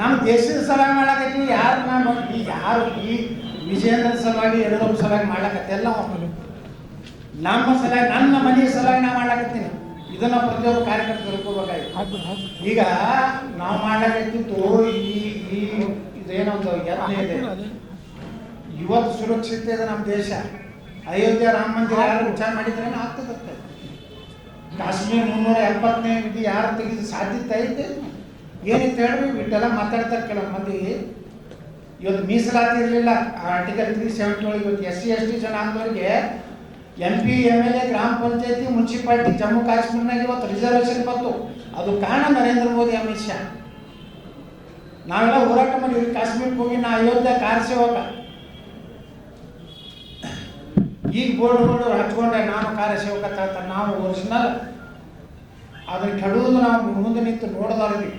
ನಮ್ಮ ದೇಶದ ಸಲುವಾಗಿ ಮಾಡಕತ್ತೀವಿ, ಯಾರು ನಾನು ಈ ಯಾರು ಈ ವಿಜಯೇಂದ್ರ ಸಲುವಾಗಿ ಎರಡು ಸಲುವಾಗಿ ಮಾಡ್ಲಕತ್ತೆಲ್ಲ ನಮ್ಮ ಸಲುವಾಗಿ ನನ್ನ ಮನೆಯ ಸಲುವಾಗಿ ನಾ ಮಾಡ್ಲಕತ್ತೀನಿ. ಇದನ್ನ ಪ್ರತಿಯೊಬ್ಬರು ಕಾರ್ಯಕರ್ತರು ತಿಳ್ಕೋಬೇಕಾಗಿತ್ತು. ಈಗ ನಾವು ಮಾಡ್ಲಕತ್ತಿದ್ದು ಈ ಈ ಇದೇನೊಂದು ಯತ್ನ ಇದೆ. ಇವತ್ತು ಸುರಕ್ಷಿತ ಇದೆ ನಮ್ಮ ದೇಶ. ಅಯೋಧ್ಯೆ ರಾಮ ಮಂದಿರ ಯಾರು ವಿಚಾರ ಮಾಡಿದ್ರೆ ಆಗ್ತದತ್ತೆ ಕಾಶ್ಮೀರ ಮುನ್ನೂರ ಎಪ್ಪತ್ತನೇ ಇದು ಯಾರು ತೆಗೆದು ಸಾಧ್ಯತೆ ಐತೆ? ಏನಿತ್ತು ಹೇಳ್ರಿ? ಇಟ್ಟೆಲ್ಲ ಮಾತಾಡ್ತಾರೆ ಕೆಲವು ಮಂದಿ. ಇವತ್ತು ಮೀಸಲಾತಿ ಇರಲಿಲ್ಲ. ಆರ್ಟಿಕಲ್ ತ್ರೀ ಸೆವೆಂಟಿ ಒಳಗೆ ಇವತ್ತು ಎಸ್ ಸಿ ಎಸ್ ಟಿ ಜನ ಅಂದವರಿಗೆ M P M L A ಗ್ರಾಮ ಪಂಚಾಯತಿ, ಮುನ್ಸಿಪಾಲ್ಟಿ, ಜಮ್ಮು ಕಾಶ್ಮೀರ್ನಾಗ ಇವತ್ತು ರಿಸರ್ವೇಷನ್ ಬಂತು. ಅದು ಕಾರಣ ನರೇಂದ್ರ ಮೋದಿ ಅಮಿತ್ ಶಾ. ನಾವೆಲ್ಲ ಹೋರಾಟ ಮಾಡಿದ್ವಿ. ಕಾಶ್ಮೀರಕ್ಕೆ ಹೋಗಿ ನಾ ಅಯೋಧ್ಯೆ ಕಾರ ಈಗ ಬೋರ್ಡ್ ಹಚ್ಕೊಂಡೆ ನಾನು ಒರಿಜಿನಲ್ ಆದರೆ ಕೆಡುವುದು ನಾವು ಮುಂದೆ ನಿಂತು ನೋಡೋದವ್ರಿಗೆ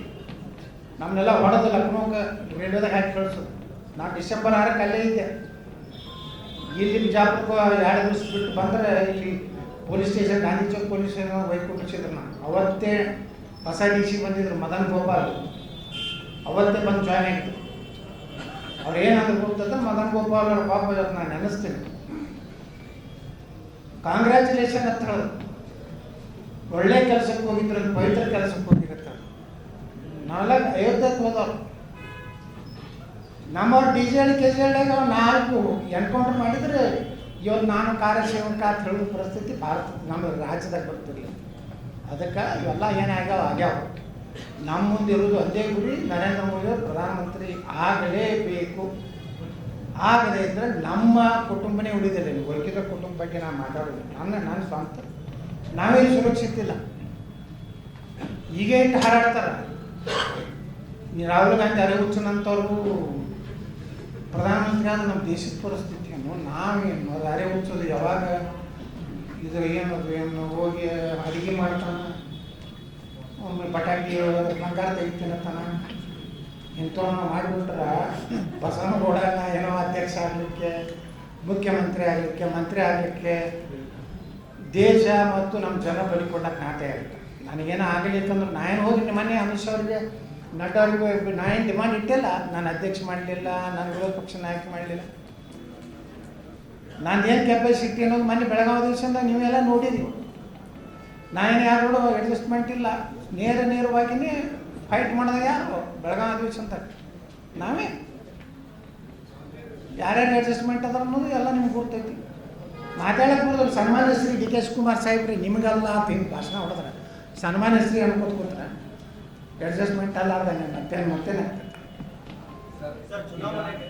ನಮ್ಮನ್ನೆಲ್ಲ ಹೊಡೆದು ಲಕ್ನೋಕ್ಕೆ ರೇಡಿಯೋದಾಗ ಹಾಕಿ ಕಳಿಸೋದು. ನಾನು ಡಿಸೆಂಬರ್ ಆರಕ್ಕೆ ಅಲ್ಲೇ ಇದ್ದೆ. ಇಲ್ಲಿ ಬಿಜಾಪುರಕ್ಕೆ ಎರಡು ದಿವಸ ಬಿಟ್ಟು ಬಂದರೆ ಇಲ್ಲಿ police station, Gandhi Chowk police station ವೈಕೊಂಡಿಸಿದ್ರು ನಾನು ಅವತ್ತೇ ಹೊಸ ಡಿ ಸಿ ಬಂದಿದ್ರು, ಮದನ್ ಗೋಪಾಲ್. ಅವತ್ತೇ ಬಂದು ಜಾಯ್ನ್ ಆಗಿದ್ರು. ಅವ್ರು ಏನಂದ್ರೆ ಗೊತ್ತಂದ್ರೆ ಮದನ್ ಗೋಪಾಲ್ ಅವ್ರ ಪಾಪ ನಾನು ನೆನೆಸ್ತೀನಿ. ಕಾಂಗ್ರ್ಯಾಚುಲೇಷನ್ ಅಂತ ಹೇಳೋದು. ಒಳ್ಳೆ ಕೆಲಸಕ್ಕೆ ಹೋಗಿದ್ರು ಪವಿತ್ರ ಕೆಲಸಕ್ಕೆ ಹೋಗಿರ್ತಾರೆ ನಾಲ್ಕು ಅಯೋಧ್ಯಕ್ಕೆ ಹೋದವ್ರು. ನಮ್ಮವ್ರು D G Halli K G ನಾಲ್ಕು ಎನ್ಕೌಂಟರ್ ಮಾಡಿದ್ರೆ ಇವತ್ತು ನಾನು ಕಾರ್ಯಸೇವಕ ಅಂತ ಹೇಳೋ ಪರಿಸ್ಥಿತಿ ಭಾರತ, ನಮ್ಮ ರಾಜ್ಯದಾಗ ಬರ್ತಿರಲಿಲ್ಲ. ಅದಕ್ಕೆ ಇವೆಲ್ಲ ಏನಾಗ್ಯಾವ ಆಗ್ಯಾವ ನಮ್ಮ ಮುಂದೆ ಇರೋದು ಒಂದೇ ಗುರಿ, ನರೇಂದ್ರ ಮೋದಿ ಪ್ರಧಾನಮಂತ್ರಿ ಆಗಲೇಬೇಕು ಆಗದೇ ಇದ್ದರೆ ನಮ್ಮ ಕುಟುಂಬನೇ ಉಳಿದಿಲ್ಲ ನೀವು ಉಳಿದ ಕುಟುಂಬ ಬಗ್ಗೆ ನಾನು ಮಾತಾಡೋದು ನನ್ನ ನನ್ನ ಸ್ವಂತ ನಾವೇ ಸುರಕ್ಷಿತ ಇಲ್ಲ. ಈಗ ಇಟ್ಟು ಹಾರಾಡ್ತಾರ. ರಾಹುಲ್ ಗಾಂಧಿ ಅರೆಹುಚ್ಚನಂತವ್ರು ಪ್ರಧಾನಮಂತ್ರಿ ಆದ ನಮ್ಮ ದೇಶದ ಪರಿಸ್ಥಿತಿಯನ್ನು ನಾವೇನು? ಅದು ಅರೆ ಹುಚ್ಚೋದು ಯಾವಾಗ ಇದು ಏನದು ಏನು? ಹೋಗಿ ಅಡುಗೆ ಮಾಡ್ತಾನೆ? ಒಮ್ಮೆ ಪಟಾಕಿ ಬಂಗಾರ ತೆಗಿತೀನತ್ತಾನ ಇಂಥವನ್ನ ಮಾಡಿಬಿಟ್ರೆ ಬಸವನಗೌಡ ಏನೋ ಅಧ್ಯಕ್ಷ ಆಗಲಿಕ್ಕೆ, ಮುಖ್ಯಮಂತ್ರಿ ಆಗಲಿಕ್ಕೆ, ಮಂತ್ರಿ ಆಗಲಿಕ್ಕೆ ದೇಶ ಮತ್ತು ನಮ್ಮ ಜನ ಬಲಿಕೊಡಕ್ಕೆ ನಾಟೆ ಆಗುತ್ತೆ. ನನಗೇನೋ ಆಗಲಿಕ್ಕಂದ್ರೆ ನಾ ಏನು ಹೋಗಿ ಮೊನ್ನೆ ಅಮಿತ್ ಶಾ ಅವರಿಗೆ ನಡ್ಡಾ ಅವ್ರಿಗೆ ನಾ ಏನು ಡಿಮಾಂಡ್ ಇಟ್ಟಿಲ್ಲ. ನಾನು ಅಧ್ಯಕ್ಷ ಮಾಡಲಿಲ್ಲ, ನಾನು ವಿರೋಧ ಪಕ್ಷ ನಾಯಕ ಮಾಡಲಿಲ್ಲ. ನಾನು ಏನು ಕೆಪಾಸಿಟಿ ಅನ್ನೋದು ಮೊನ್ನೆ ಬೆಳಗಾವಿ ದಿವಸದಿಂದ ನೀವೆಲ್ಲ ನೋಡಿರಿ ನಾನೇನು ಯಾರು ಅಡ್ಜಸ್ಟ್ಮೆಂಟ್ ಇಲ್ಲ. ನೇರ ನೇರವಾಗಿಯೇ ಫೈಟ್ ಮಾಡಿದಾಗ ಯಾರು? ಬೆಳಗಾವಿ ದಿವಸ ಅಂತ ನಾವೇ. ಯಾರ್ಯಾರು ಅಡ್ಜಸ್ಟ್ಮೆಂಟ್ ಅದ ಅನ್ನೋದು ಎಲ್ಲ ನಿಮ್ಗೆ ಗೊತ್ತೈತಿ. ಮಾತಾಡಕ್ಕೆ ಸನ್ಮಾನ್ಯ ಶ್ರೀ ಡಿ ಕೆ ಶಿವಕುಮಾರ್ ಸಾಹೇಬ್ರಿ ನಿಮಗಲ್ಲ ಅಂತ ಹಿಂಗೆ ಭಾಷಣ ಹೊಡೆದ್ರೆ. ಸನ್ಮಾನ್ಯ ಶ್ರೀ ಅನ್ಕೋತ ಕೂತ್ರೆ ಅಡ್ಜಸ್ಟ್ಮೆಂಟ್ ಅಲ್ಲ ಅರ್ಧ ಮತ್ತೇನು ಚುನಾವಣೆಗೆ